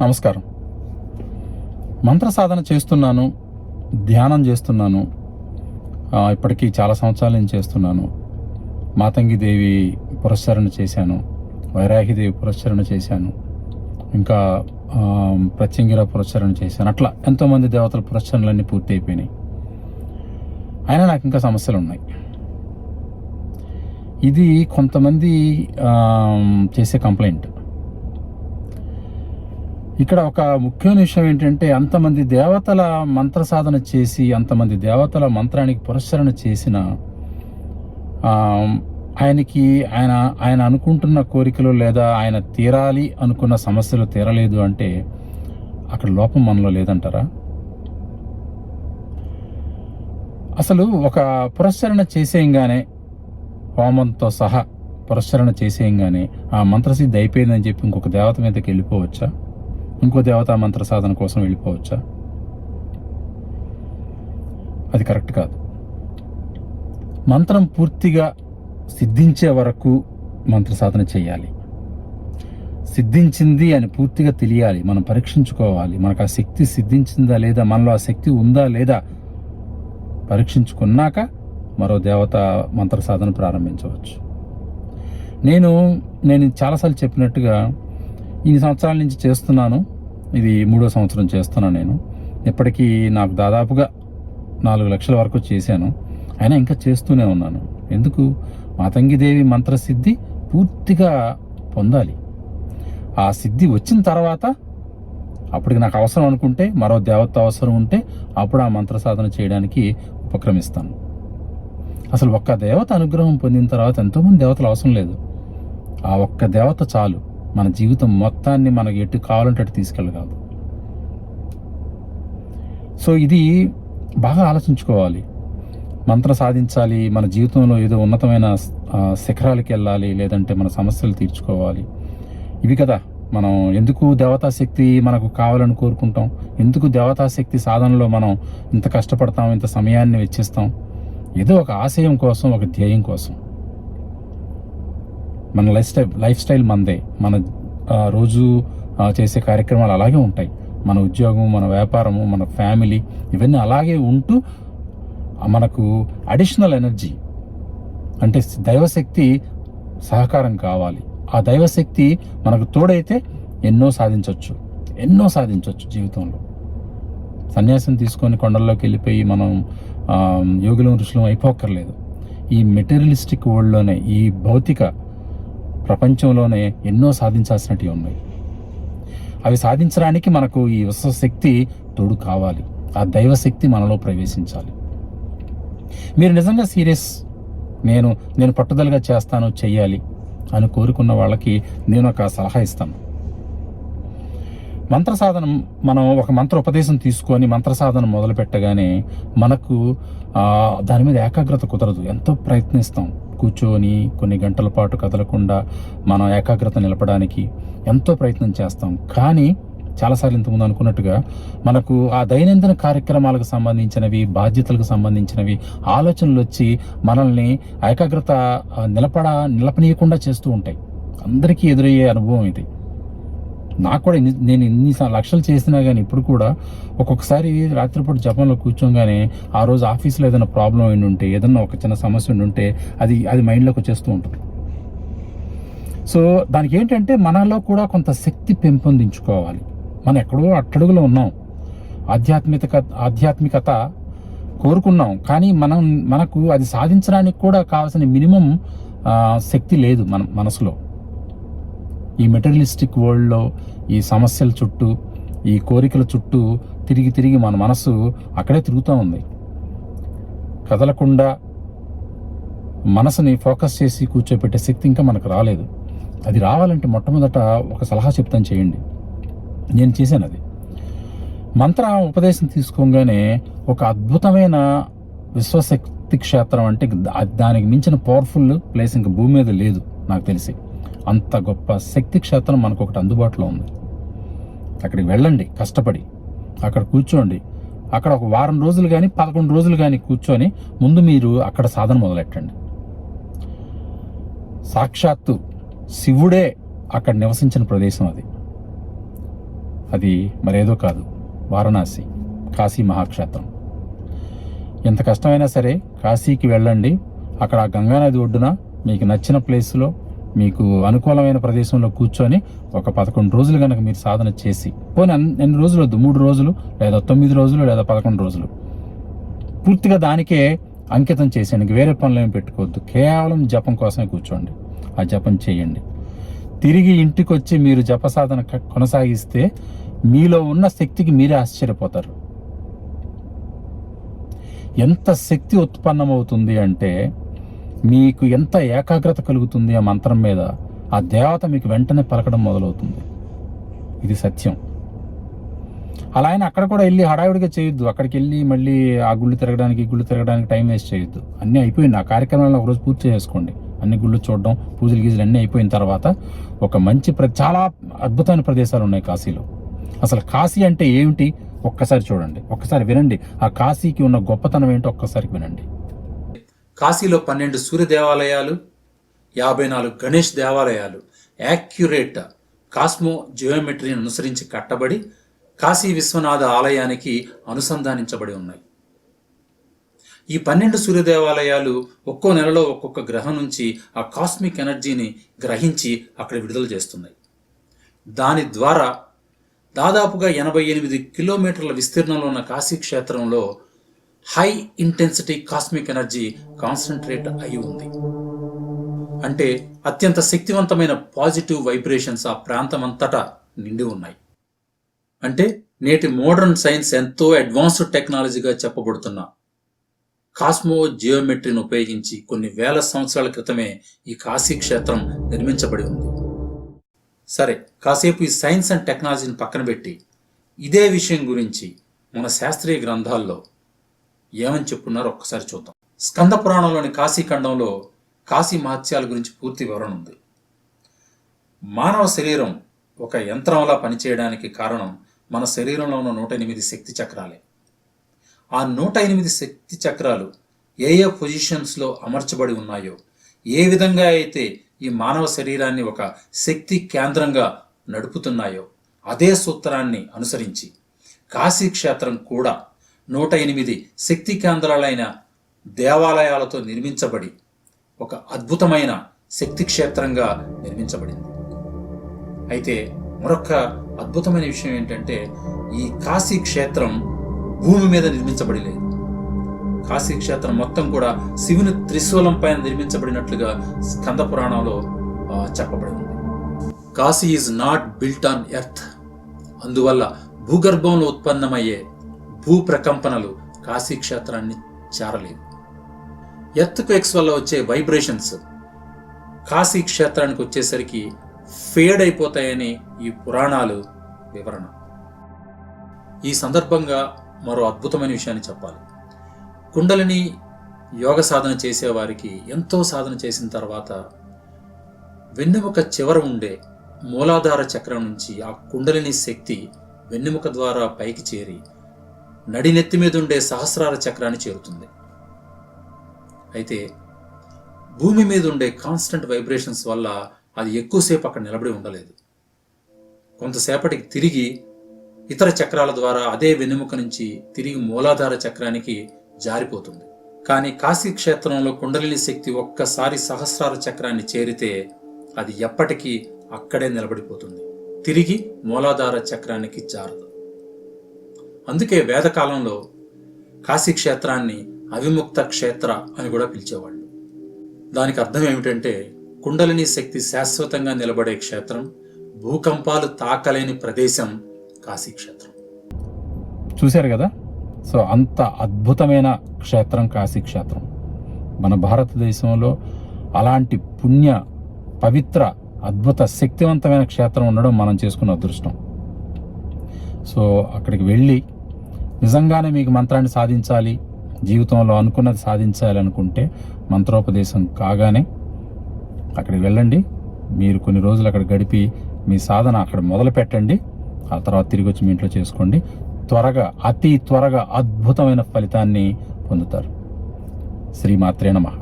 నమస్కారం. మంత్ర సాధన చేస్తున్నాను ధ్యానం చేస్తున్నాను ఇప్పటికీ చాలా సంవత్సరాల నుంచి చేస్తున్నాను. మాతంగిదేవి పురస్సరణ చేశాను వైరాహిదేవి పురస్సరణ చేశాను ఇంకా ప్రత్యంగిర పురస్సరణ చేశాను అట్లా ఎంతోమంది దేవతల పురస్చరణలన్నీ పూర్తి అయిపోయినాయి అయినా నాకు ఇంకా సమస్యలు ఉన్నాయి ఇది కొంతమంది చేసే కంప్లైంట్. ఇక్కడ ఒక ముఖ్యమైన విషయం ఏంటంటే అంతమంది దేవతల మంత్ర సాధన చేసి అంతమంది దేవతల మంత్రానికి పురస్సరణ చేసిన ఆయనకి ఆయన ఆయన అనుకుంటున్న కోరికలు లేదా ఆయన తీరాలి అనుకున్న సమస్యలు తీరలేదు అంటే అక్కడ లోపం మనలో లేదంటారా? అసలు ఒక పురస్సరణ చేసేయంగానే హోమంతో సహా పురస్సరణ చేసేయంగానే ఆ మంత్రసిద్ధి అయిపోయిందని చెప్పి ఇంకొక దేవత మీదకి వెళ్ళిపోవచ్చా? ఇంకో దేవతా మంత్ర సాధన కోసం వెళ్ళిపోవచ్చా? అది కరెక్ట్ కాదు. మంత్రం పూర్తిగా సిద్ధించే వరకు మంత్ర సాధన చేయాలి. సిద్ధించింది అని పూర్తిగా తెలియాలి. మనం పరీక్షించుకోవాలి. మనకు ఆ శక్తి సిద్ధించిందా లేదా మనలో ఆ శక్తి ఉందా లేదా పరీక్షించుకున్నాక మరో దేవత మంత్ర సాధన ప్రారంభించవచ్చు. నేను నేను చాలాసార్లు చెప్పినట్టుగా ఇన్ని సంవత్సరాల నుంచి చేస్తున్నాను. ఇది మూడో సంవత్సరం చేస్తున్నాను నేను. ఇప్పటికీ నాకు దాదాపుగా నాలుగు లక్షల వరకు చేశాను. అయినా ఇంకా చేస్తూనే ఉన్నాను. ఎందుకు? మాతంగిదేవి మంత్రసిద్ధి పూర్తిగా పొందాలి. ఆ సిద్ధి వచ్చిన తర్వాత అప్పటికి నాకు అవసరం అనుకుంటే మరో దేవత అవసరం ఉంటే అప్పుడు ఆ మంత్ర సాధన చేయడానికి ఉపక్రమిస్తాను. అసలు ఒక్క దేవత అనుగ్రహం పొందిన తర్వాత ఎంతోమంది దేవతలు అవసరం లేదు. ఆ ఒక్క దేవత చాలు. మన జీవితం మొత్తాన్ని మనకు ఎటు కావాలంటే అటు తీసుకెళ్ళగలదు. సో ఇది బాగా ఆలోచించుకోవాలి. మంత్రం సాధించాలి మన జీవితంలో ఏదో ఉన్నతమైన ఆ, శిఖరాలకి వెళ్ళాలి లేదంటే మన సమస్యలు తీర్చుకోవాలి. ఇవి కదా మనం ఎందుకు దేవతాశక్తి మనకు కావాలని కోరుకుంటాం? ఎందుకు దేవతాశక్తి సాధనలో మనం ఇంత కష్టపడతాం ఇంత సమయాన్ని వెచ్చిస్తాం? ఏదో ఒక ఆశయం కోసం ఒక ధ్యేయం కోసం. మన లైఫ్ స్టైల్ లైఫ్ స్టైల్ మనదే మన రోజు చేసే కార్యక్రమాలు అలాగే ఉంటాయి. మన ఉద్యోగం మన వ్యాపారము మన ఫ్యామిలీ ఇవన్నీ అలాగే ఉంటూ మనకు అడిషనల్ ఎనర్జీ అంటే దైవశక్తి సహకారం కావాలి. ఆ దైవశక్తి మనకు తోడైతే ఎన్నో సాధించవచ్చు ఎన్నో సాధించవచ్చు జీవితంలో. సన్యాసం తీసుకొని కొండల్లోకి వెళ్ళిపోయి మనం యోగులం ఋషులం అయిపోక్కర్లేదు. ఈ మెటీరియలిస్టిక్ వరల్డ్లోనే ఈ భౌతిక ప్రపంచంలోనే ఎన్నో సాధించాల్సినవి ఉన్నాయి. అవి సాధించడానికి మనకు ఈ విశ్వశక్తి తోడు కావాలి. ఆ దైవశక్తి మనలో ప్రవేశించాలి. మీరు నిజంగా సీరియస్? నేను నేను పట్టుదలగా చేస్తాను చెయ్యాలి అని కోరుకున్న వాళ్ళకి నేను ఒక సలహా ఇస్తాను. మంత్ర సాధన మనం ఒక మంత్ర ఉపదేశం తీసుకొని మంత్ర సాధన మొదలు పెట్టగానే మనకు దాని మీద ఏకాగ్రత కుదరదు. ఎంతో ప్రయత్నిస్తాం. కూర్చొని కొన్ని గంటల పాటు కదలకుండా మనం ఏకాగ్రత నిలపడానికి ఎంతో ప్రయత్నం చేస్తాం. కానీ చాలాసార్లు ఇంతకుముందు అనుకున్నట్టుగా మనకు ఆ దైనందిన కార్యక్రమాలకు సంబంధించినవి బాధ్యతలకు సంబంధించినవి ఆలోచనలు వచ్చి మనల్ని ఏకాగ్రత నిలపడ నిలపనీయకుండా చేస్తూ ఉంటాయి. అందరికీ ఎదురయ్యే అనుభవం ఇది. నాకు కూడా నేను ఇన్ని సా- లక్షలు చేసినా కానీ ఇప్పుడు కూడా ఒక్కొక్కసారి రాత్రిపూట జపంలో కూర్చోగానే ఆ రోజు ఆఫీస్లో ఏదైనా ప్రాబ్లం ఉండి ఉంటే ఏదైనా ఒక చిన్న సమస్య ఉండి ఉంటే అది అది మైండ్లోకి వచ్చేస్తూ ఉంటుంది. సో దానికి ఏంటంటే మనలో కూడా కొంత శక్తి పెంపొందించుకోవాలి. మనం ఎక్కడో అట్టడుగులో ఉన్నాం. ఆధ్యాత్మిక ఆధ్యాత్మికత కోరుకున్నాం. కానీ మనం మనకు అది సాధించడానికి కూడా కావాల్సిన మినిమం శక్తి లేదు మన మనసులో. ఈ మెటీరియలిస్టిక్ వరల్డ్లో ఈ సమస్యల చుట్టూ ఈ కోరికల చుట్టూ తిరిగి తిరిగి మన మనసు అక్కడే తిరుగుతూ ఉంది. కదలకుండా మనసుని ఫోకస్ చేసి కూర్చోపెట్టే శక్తి ఇంకా మనకు రాలేదు. అది రావాలంటే మొట్టమొదట ఒక సలహా చెప్తాను చేయండి. నేను చేశాను అది. మంత్ర ఉపదేశం తీసుకోగానే ఒక అద్భుతమైన విశ్వశక్తి క్షేత్రం అంటే దా- దానికి మించిన పవర్ఫుల్ ప్లేస్ ఇంకా భూమి మీద లేదు నాకు తెలిసి. అంత గొప్ప శక్తి క్షేత్రం మనకు ఒకటి అందుబాటులో ఉంది. అక్కడికి వెళ్ళండి కష్టపడి. అక్కడ కూర్చోండి. అక్కడ ఒక వారం రోజులు కానీ పదకొండు రోజులు కానీ కూర్చొని ముందు మీరు అక్కడ సాధన మొదలెట్టండి. సాక్షాత్తు శివుడే అక్కడ నివసించిన ప్రదేశం అది. అది మరేదో కాదు వారణాసి కాశీ మహాక్షేత్రం. ఎంత కష్టమైనా సరే కాశీకి వెళ్ళండి. అక్కడ గంగానది ఒడ్డున మీకు నచ్చిన ప్లేస్లో మీకు అనుకూలమైన ప్రదేశంలో కూర్చొని ఒక పదకొండు రోజులు కనుక మీరు సాధన చేసి పోనీ ఎన్ని రోజులు వద్దు? మూడు రోజులు లేదా తొమ్మిది రోజులు లేదా పదకొండు రోజులు. పూర్తిగా దానికే అంకితం చేసేయండి వేరే పనులు ఏమి పెట్టుకోవద్దు. కేవలం జపం కోసమే కూర్చోండి. ఆ జపం చేయండి. తిరిగి ఇంటికి వచ్చి మీరు జప సాధన కొనసాగిస్తే మీలో ఉన్న శక్తికి మీరే ఆశ్చర్యపోతారు. ఎంత శక్తి ఉత్పన్నమవుతుంది అంటే మీకు ఎంత ఏకాగ్రత కలుగుతుంది ఆ మంత్రం మీద ఆ దేవత మీకు వెంటనే పలకడం మొదలవుతుంది. ఇది సత్యం. అలా అయినా అక్కడ కూడా వెళ్ళి హడావిడిగా చేయొద్దు. అక్కడికి వెళ్ళి మళ్ళీ ఆ గుళ్ళు తిరగడానికి గుళ్ళు తిరగడానికి టైం వేస్ట్ చేయొద్దు. అన్నీ అయిపోయింది. ఆ కార్యక్రమాలను ఒకరోజు పూర్తి చేసుకోండి. అన్ని గుళ్ళు చూడడం పూజలు గీజలు అన్నీ అయిపోయిన తర్వాత ఒక మంచి ప్ర చాలా అద్భుతమైన ప్రదేశాలు ఉన్నాయి కాశీలో. అసలు కాశీ అంటే ఏమిటి? ఒక్కసారి చూడండి. ఒక్కసారి వినండి. ఆ కాశీకి ఉన్న గొప్పతనం ఏంటో ఒక్కసారి వినండి. కాశీలో పన్నెండు సూర్య దేవాలయాలు యాభై నాలుగు గణేష్ దేవాలయాలు. యాక్యురేట్ కాస్మో జియోమెట్రీని అనుసరించి కట్టబడి కాశీ విశ్వనాథ ఆలయానికి అనుసంధానించబడి ఉన్నాయి. ఈ పన్నెండు సూర్య దేవాలయాలు ఒక్కో నెలలో ఒక్కొక్క గ్రహం నుంచి ఆ కాస్మిక్ ఎనర్జీని గ్రహించి అక్కడ విడుదల చేస్తున్నాయి. దాని ద్వారా దాదాపుగా ఎనభై ఎనిమిది కిలోమీటర్ల విస్తీర్ణంలో ఉన్న కాశీ క్షేత్రంలో high intensity cosmic energy concentrate అయి ఉంది. అంటే అత్యంత శక్తివంతమైన పాజిటివ్ వైబ్రేషన్స్ ఆ ప్రాంతం అంతటా నిండి ఉన్నాయి. అంటే నేటి మోడర్న్ సైన్స్ ఎంతో అడ్వాన్స్డ్ టెక్నాలజీగా చెప్పబడుతున్న కాస్మో జియోమెట్రీని ఉపయోగించి కొన్ని వేల సంవత్సరాల క్రితమే ఈ కాశీ క్షేత్రం నిర్మించబడి ఉంది. సరే కాసేపు ఈ సైన్స్ అండ్ టెక్నాలజీని పక్కన పెట్టి ఇదే విషయం గురించి మన శాస్త్రీయ గ్రంథాల్లో ఏమని చెప్పున్నారో ఒక్కసారి చూద్దాం. స్కంద పురాణంలోని కాశీ ఖండంలో కాశీ మహత్యాల గురించి పూర్తి వివరణ ఉంది. మానవ శరీరం ఒక యంత్రంలా పనిచేయడానికి కారణం మన శరీరంలో ఉన్న నూట ఎనిమిది శక్తి చక్రాలే. ఆ నూట ఎనిమిది శక్తి చక్రాలు ఏ ఏ పొజిషన్స్లో అమర్చబడి ఉన్నాయో ఏ విధంగా అయితే ఈ మానవ శరీరాన్ని ఒక శక్తి కేంద్రంగా నడుపుతున్నాయో అదే సూత్రాన్ని అనుసరించి కాశీ క్షేత్రం కూడా నూట ఎనిమిది శక్తి కేంద్రాలైన దేవాలయాలతో నిర్మించబడి ఒక అద్భుతమైన శక్తి క్షేత్రంగా నిర్మించబడింది. అయితే మరొక అద్భుతమైన విషయం ఏంటంటే ఈ కాశీ క్షేత్రం భూమి మీద నిర్మించబడి లేదు కాశీ క్షేత్రం మొత్తం కూడా శివుని త్రిశూలం పైన నిర్మించబడినట్లుగా స్కంద పురాణంలో చెప్పబడి ఉంది Kashi is not built on earth. అందువల్ల భూగర్భంలో ఉత్పన్నమయ్యే భూ ప్రకంపనలు కాశీ క్షేత్రాన్ని చేరలేవు ఎర్త్ వల్ల వచ్చే వైబ్రేషన్స్ కాశీ క్షేత్రానికి వచ్చేసరికి ఫేడ్ అయిపోతాయని ఈ పురాణాలు వివరణ. ఈ సందర్భంగా మరో అద్భుతమైన విషయాన్ని చెప్పాలి. కుండలిని యోగ సాధన చేసేవారికి ఎంతో సాధన చేసిన తర్వాత వెన్నెముక చివర ఉండే మూలాధార చక్రం నుంచి ఆ కుండలిని శక్తి వెన్నెముక ద్వారా పైకి చేరి నడినెత్తి మీద ఉండే సహస్రార చక్రాన్ని చేరుతుంది. అయితే భూమి మీద ఉండే కాన్స్టెంట్ వైబ్రేషన్స్ వల్ల అది ఎక్కువసేపు అక్కడ నిలబడి ఉండలేదు. కొంతసేపటికి తిరిగి ఇతర చక్రాల ద్వారా అదే వెన్నెముక నుంచి తిరిగి మూలాధార చక్రానికి జారిపోతుంది. కానీ కాశీ క్షేత్రంలో కుండలిని శక్తి ఒక్కసారి సహస్రార చక్రాన్ని చేరితే అది ఎప్పటికీ అక్కడే నిలబడిపోతుంది. తిరిగి మూలాధార చక్రానికి జారదు. అందుకే వేదకాలంలో కాశీ క్షేత్రాన్ని అవిముక్త క్షేత్ర అని కూడా పిలిచేవాళ్ళు. దానికి అర్థం ఏమిటంటే కుండలిని శక్తి శాశ్వతంగా నిలబడే క్షేత్రం భూకంపాలు తాకలేని ప్రదేశం కాశీ క్షేత్రం చూశారు కదా? సో అంత అద్భుతమైన క్షేత్రం కాశీ క్షేత్రం మన భారతదేశంలో అలాంటి పుణ్య పవిత్ర అద్భుత శక్తివంతమైన క్షేత్రం ఉండడం మనం చేసుకున్న అదృష్టం. సో అక్కడికి వెళ్ళి నిజంగానే మీకు మంత్రాన్ని సాధించాలి జీవితంలో అనుకున్నది సాధించాలి అనుకుంటే మంత్రోపదేశం కాగానే అక్కడికి వెళ్ళండి. మీరు కొన్ని రోజులు అక్కడ గడిపి మీ సాధన అక్కడ మొదలు పెట్టండి. ఆ తర్వాత తిరిగి వచ్చి మీ ఇంట్లో చేసుకోండి. త్వరగా అతి త్వరగా అద్భుతమైన ఫలితాన్ని పొందుతారు. శ్రీమాత్రే నమః.